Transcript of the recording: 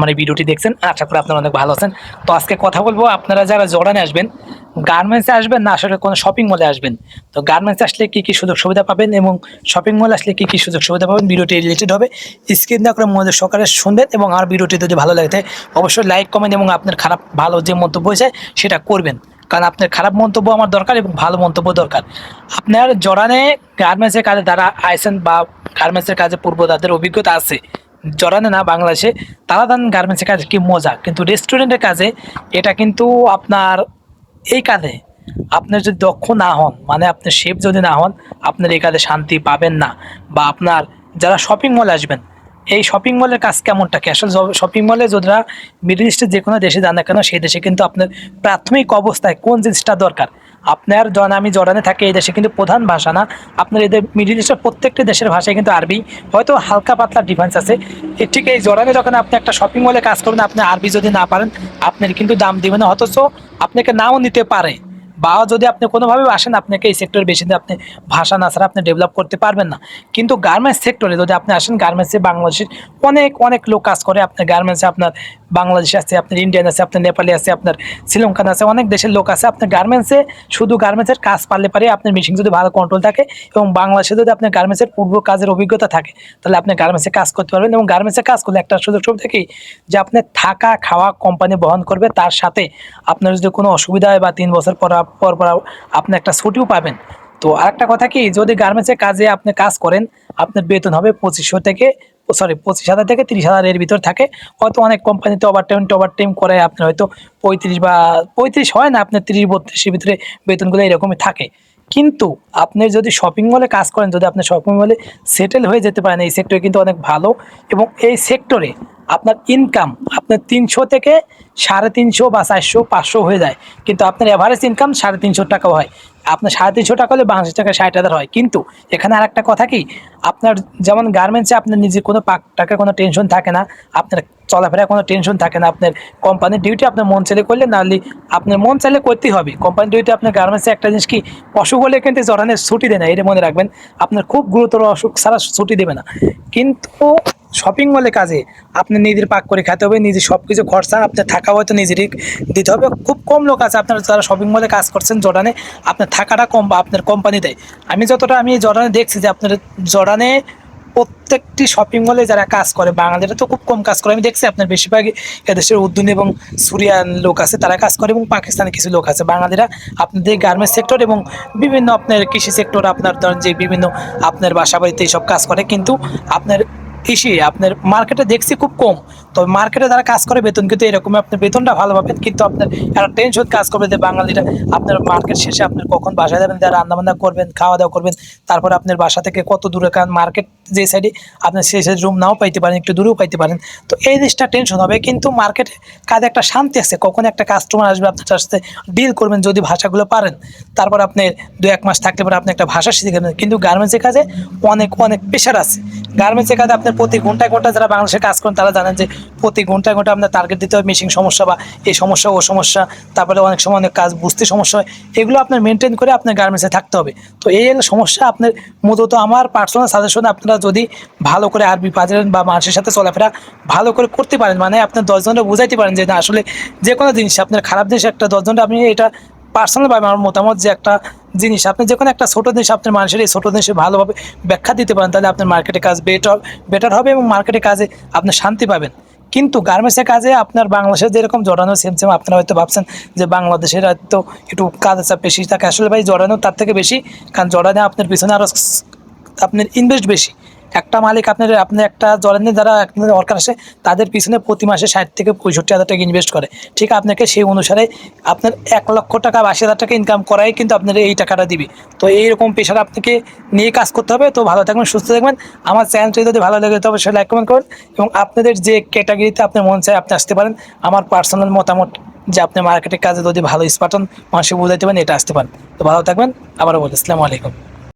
আমার এই ভিডিওটি দেখছেন, আশা করি আপনারা অনেক ভালো আছেন। তো আজকে কথা বলব, আপনারা যারা জর্ডানে আসবেন, গার্মেন্টসে আসবেন না, আসলে কোনো শপিং মলে আসবেন। তো গার্মেন্টসে আসলে কী কী সুযোগ সুবিধা পাবেন এবং শপিং মলে আসলে কী কী সুযোগ সুবিধা পাবেন, ভিডিওটি রিলেটেড হবে। স্ক্রিন না করে মধ্যে সকালে শুনবেন এবং আর ভিডিওটি যদি ভালো লাগে অবশ্যই লাইক কমেন্ট এবং আপনার খারাপ, ভালো যে মন্তব্য হয়েছে, সেটা করবেন। কারণ আপনার খারাপ মন্তব্য আমার দরকার এবং ভালো মন্তব্য দরকার। আপনার জরানে গার্মেন্টসের কাজে যারা আইসেন বা গার্মেন্টসের কাজে পূর্ব তাদের অভিজ্ঞতা আছে জরানে না বাংলাদেশে তারা দেন গার্মেন্টসের কাজে কি মজা? কিন্তু রেস্টুরেন্টের কাজে এটা কিন্তু আপনার এই কাজে। আপনার যদি দক্ষ না হন মানে আপনি শেফ যদি না হন, আপনার এই কাজে শান্তি পাবেন না। বা আপনার যারা শপিং মলে আসবেন, এই শপিং মলের কাজ কেমনটা কি? আসলে শপিং মলে যারা মিডল ইস্টের যে কোনো দেশে যান না কেন, সেই দেশে কিন্তু আপনার প্রাথমিক অবস্থায় কোন জিনিসটা দরকার? আপনার জন আমি জর্ডানে থাকি, এই দেশে কিন্তু প্রধান ভাষা না। আপনার এদের মিডিল ইস্টের প্রত্যেকটি দেশের ভাষায় কিন্তু আরবি। হয়তো হালকা পাতলা ডিফারেন্স আছে। ঠিক এই জর্ডানে যখন আপনি একটা শপিং মলে কাজ করবেন, আপনি আরবি যদি না পারেন, আপনার কিন্তু দাম দিবেন অথচ আপনাকে নাও নিতে পারে। বা যদি আপনি কোনোভাবে আসেন, আপনাকে এই সেক্টরে বেশি আপনি ভাষা না ছাড়া আপনি ডেভেলপ করতে পারবেন না। কিন্তু গার্মেন্টস সেক্টরে যদি আপনি আসেন গার্মেন্টসে বাংলাদেশের অনেক অনেক লোক কাজ করে। আপনার গার্মেন্টসে আপনার বাংলাদেশ আছে, আপনার ইন্ডিয়ান আছে, আপনার নেপালি আছে, আপনার শ্রীলঙ্কান আছে, অনেক দেশের লোক আছে। আপনার গার্মেন্টসে শুধু গার্মেন্টসের কাজ পারলে পারে আপনার মেশিন যদি ভালো কন্ট্রোল থাকে এবং বাংলাদেশে যদি আপনার গার্মেন্টসের পূর্ব কাজের অভিজ্ঞতা থাকে, তাহলে আপনি গার্মেন্টসে কাজ করতে পারবেন। এবং গার্মেন্টসে কাজ করলে একটা সুযোগ সুবিধা কি? যে আপনি থাকা, খাওয়া কোম্পানি বহন করবে। তার সাথে আপনার যদি কোনো অসুবিধা হয় বা তিন বছর পর পর পর আপনি একটা ছুটিও পাবেন। তো আরেকটা কথা কি, যদি গার্মেন্টসের কাজে আপনি কাজ করেন, আপনার বেতন হবে পঁচিশশো থেকে সরি পঁচিশ হাজার থেকে তিরিশ হাজারের ভিতর থাকে। হয়তো অনেক কোম্পানিতে ওভার টাইম টোভার টাইম করে আপনার হয়তো পঁয়ত্রিশ বা পঁয়ত্রিশ হয় না আপনার তিরিশ, বত্রিশের ভিতরে বেতনগুলো এরকমই থাকে। কিন্তু আপনি যদি শপিং মলে কাজ করেন, যদি আপনি শপিং মলে সেটেল হয়ে যেতে পারেন, এই সেক্টরে কিন্তু অনেক ভালো। এবং এই সেক্টরে আপনার ইনকাম আপনার তিনশো থেকে সাড়ে তিনশো বা চারশো, পাঁচশো হয়ে যায়। কিন্তু আপনার অ্যাভারেজ ইনকাম সাড়ে তিনশো টাকাও হয়। আপনার সাড়ে তিনশো টাকা হলে বাংলাদেশ টাকা ষাট হাজার হয়। কিন্তু এখানে আর একটা কথা কি? আপনার যেমন গার্মেন্টসে আপনার নিজের কোনো পাক, টাকার কোনো টেনশন থাকে না, আপনার চলাফেরার কোনো টেনশন থাকে না, আপনার কোম্পানির ডিউটি আপনার মন চাইলে করলে নাহলে আপনার মন চাইলে করতেই হবে। কোম্পানির ডিউটি আপনার গার্মেন্টসে একটা জিনিস কি? অসুখ হলে কিন্তু জরানের ছুটি দেয় না, এটা মনে রাখবেন। আপনার খুব গুরুতর অসুখ ছাড়া ছুটি দেবে না। কিন্তু শপিং মলে কাজে আপনি নিজের পাক করে খেতে হবে, নিজের সব কিছু খরচা আপনার থাকা হয়তো নিজেরই দিতে হবে। খুব কম লোক আছে আপনার যারা শপিং মলে কাজ করছেন জর্ডানে, আপনার থাকাটা কম আপনার কোম্পানি দেয়। আমি যতটা আমি জর্ডানে দেখছি যে আপনার জর্ডানে প্রত্যেকটি শপিং মলে যারা কাজ করে, বাঙালিরা তো খুব কম কাজ করে। আমি দেখছি আপনার বেশিরভাগই এদেশের উদ্দিন এবং সুরিয়ান লোক আছে, তারা কাজ করে এবং পাকিস্তানের কিছু লোক আছে। বাঙালিরা আপনাদের গার্মেন্টস সেক্টর এবং বিভিন্ন আপনার কৃষি সেক্টর আপনার ধরেন যে বিভিন্ন আপনার বাসা বাড়িতে এইসব কাজ করে। কিন্তু আপনার কৃষি আপনার মার্কেটে দেখছি খুব কম। তবে মার্কেটে যারা কাজ করে বেতন, কিন্তু এরকম আপনার বেতনটা ভালো পাবেন কিন্তু আপনার একটা টেনশন কাজ করবে যে বাঙালিরা, আপনার মার্কেট শেষে আপনার কখন বাসায় যাবেন, যারা রান্নাবান্না করবেন খাওয়া দাওয়া করবেন, তারপর আপনার বাসা থেকে কত দূরে, কারণ মার্কেট যে সাইডে আপনার সেই সাইড রুম নাও পাইতে পারেন, একটু দূরেও পাইতে পারেন। তো এই জিনিসটা টেনশন হবে, কিন্তু মার্কেটে কাজে একটা শান্তি আছে, কখন একটা কাস্টমার আসবে আপনার সাথে ডিল করবেন, যদি ভাষাগুলো পারেন। তারপর আপনি দু এক মাস থাকলে পরে আপনি একটা ভাষা শিখে গেলেন কিন্তু গার্মেন্টসের কাজে অনেক অনেক প্রেশার আছে। গার্মেন্টসের কাজে আপনার প্রতি ঘন্টায় ঘণ্টা যারা বাংলাদেশে কাজ করেন, তারা জানেন যে প্রতি ঘন্টায় ঘণ্টা আপনার টার্গেট দিতে হবে মেশিন সমস্যা বা এই সমস্যা, ও সমস্যা, তারপরে অনেক সময় অনেক কাজ বুঝতে সমস্যা হয়। এগুলো আপনার মেনটেন করে আপনার গার্মেন্টসে থাকতে হবে। তো এই সমস্যা আপনার মূলত আমার পার্সোনাল সাজেশন আপনারা যদি ভালো করে আরবি পারেন বা মানুষের সাথে চলাফেরা ভালো করে করতে পারেন মানে আপনার দশজনটা বুঝাইতে পারেন যে না, আসলে যে কোনো জিনিস, আপনার খারাপ জিনিস একটা দশজনটা আপনি এটা পার্সোনালভাবে আমার মতামত যে একটা জিনিস, আপনি যে কোনো একটা ছোটো জিনিস আপনার মানুষের এই ছোটো জিনিসে ভালোভাবে ব্যাখ্যা দিতে পারেন, তাহলে আপনার মার্কেটে কাজ বেটার বেটার হবে এবং মার্কেটে কাজে আপনি শান্তি পাবেন। কিন্তু গার্মেন্টসের কাজে আপনার বাংলাদেশে যেরকম জড়ানো সেম সেম আপনারা হয়তো ভাবছেন যে বাংলাদেশের হয়তো একটু কাজের চাপ বেশি। থাকে আসলে ভাই জড়ানো তার থেকে বেশি, কারণ জড়ানো আপনার পিছনে আরও আপনার ইনভেস্ট বেশি। একটা মালিক আপনার, আপনি একটা জলেনের দ্বারা আপনাদের ওয়ার্কার আসে তাদের পিছনে প্রতি মাসে ষাট থেকে পঁয়ষট্টি হাজার টাকা ইনভেস্ট করে। ঠিক আপনাকে সেই অনুসারে আপনার এক লক্ষ টাকা বা হাজার টাকা ইনকাম করাই কিন্তু আপনার এই টাকাটা দিবে। তো এইরকম পেশাটা আপনাকে নিয়ে কাজ করতে হবে। তো ভালো থাকবেন, সুস্থ থাকবেন। আমার চ্যানেলটি যদি ভালো লাগে তবে সে লাইক কমেন্ট করুন এবং আপনাদের যে ক্যাটাগরিতে আপনার মন চায় আপনি আসতে পারেন। আমার পার্সোনাল মতামত যে আপনি মার্কেটের কাজে যদি ভালো স্পাটন মানুষকে বোঝাইতে পারেন, এটা আসতে পারেন। তো ভালো থাকবেন, আবারও বলি, আসসালামু আলাইকুম।